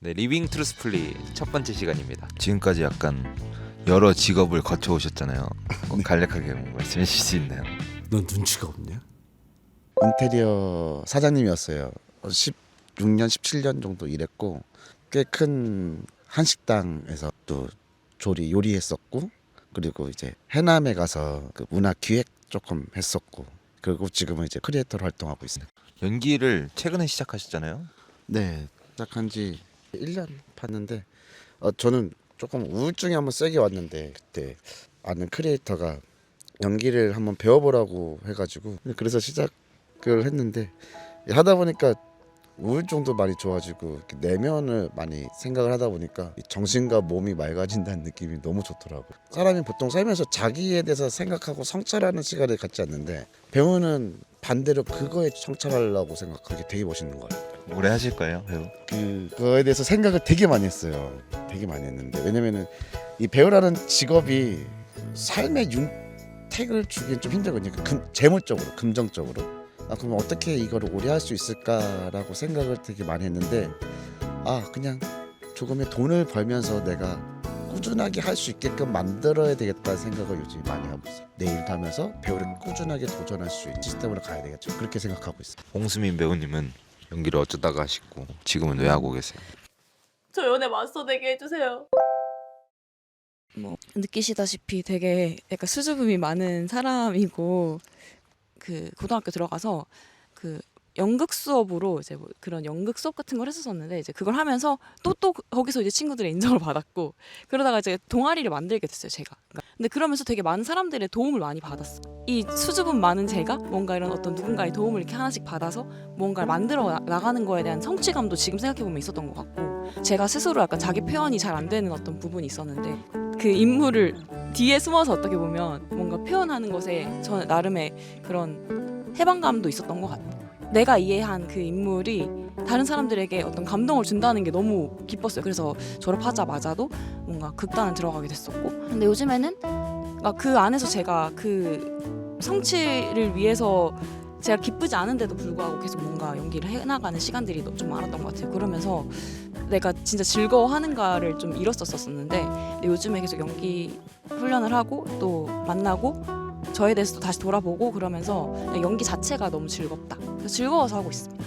네, 리빙 트루스플리 첫 번째 시간입니다. 지금까지 약간 여러 직업을 거쳐 오셨잖아요. 꼭 간략하게 말씀해 주실 수 있나요? 넌 눈치가 없냐? 인테리어 사장님이었어요. 16년, 17년 정도 일했고 꽤 큰 한식당에서 또 조리 요리했었고 그리고 이제 해남에 가서 그 문화 기획 조금 했었고 그리고 지금은 이제 크리에이터로 활동하고 있습니다. 연기를 최근에 시작하셨잖아요. 네, 시작한 지 1년 봤는데 어, 저는 조금 우울증이 한번 세게 왔는데 그때 아는 크리에이터가 연기를 한번 배워보라고 해가지고 그래서 시작을 했는데 하다 보니까 우울증도 많이 좋아지고 내면을 많이 생각을 하다 보니까 이 정신과 몸이 맑아진다는 느낌이 너무 좋더라고. 사람이 보통 살면서 자기에 대해서 생각하고 성찰하는 시간을 갖지 않는데 배우는 반대로 그거에 성찰하려고 생각하기 되게 멋있는 것 같아요. 오래 하실 거예요, 배우? 그거에 대해서 생각을 되게 많이 했어요. 되게 많이 했는데 왜냐면은 이 배우라는 직업이 삶의 윤택을 주기엔 좀 힘들거든요. 금, 재물적으로, 금전적으로. 아 그럼 어떻게 이거를 오래 할 수 있을까라고 생각을 되게 많이 했는데 아 그냥 조금의 돈을 벌면서 내가 꾸준하게 할 수 있게끔 만들어야 되겠다는 생각을 요즘 많이 하고 있어요. 내 일도 하면서 배우를 꾸준하게 도전할 수 있는 시스템으로 가야 되겠죠. 그렇게 생각하고 있어요. 홍수민 배우님은 연기를 어쩌다가 하시고 지금은 왜 하고 계세요? 저 연애 마스터 되게 해주세요. 뭐 느끼시다시피 되게 약간 수줍음이 많은 사람이고 그 고등학교 들어가서 그 연극 수업으로 이제 뭐 그런 연극 수업 같은 걸 했었었는데 이제 그걸 하면서 또 또 거기서 이제 친구들의 인정을 받았고 그러다가 이제 동아리를 만들게 됐어요 제가. 그러니까 근데 그러면서 되게 많은 사람들의 도움을 많이 받았어. 이 수줍음 많은 제가 뭔가 이런 어떤 누군가의 도움을 이렇게 하나씩 받아서 뭔가를 만들어 나- 나가는 거에 대한 성취감도 지금 생각해 보면 있었던 것 같고 제가 스스로 약간 자기 표현이 잘 안 되는 어떤 부분이 있었는데 그 인물을 뒤에 숨어서 어떻게 보면 뭔가 표현하는 것에 저 나름의 그런 해방감도 있었던 것 같아요. 내가 이해한 그 인물이 다른 사람들에게 어떤 감동을 준다는 게 너무 기뻤어요. 그래서 졸업하자마자도 뭔가 극단을 들어가게 됐었고. 근데 요즘에는 그러니까 그 안에서 제가 그 성취를 위해서 제가 기쁘지 않은데도 불구하고 계속 뭔가 연기를 해나가는 시간들이 좀 많았던 것 같아요. 그러면서 내가 진짜 즐거워하는가를 좀 잃었었었는데 요즘에 계속 연기 훈련을 하고 또 만나고 저에 대해서 또 다시 돌아보고 그러면서 연기 자체가 너무 즐겁다. 그래서 즐거워서 하고 있습니다.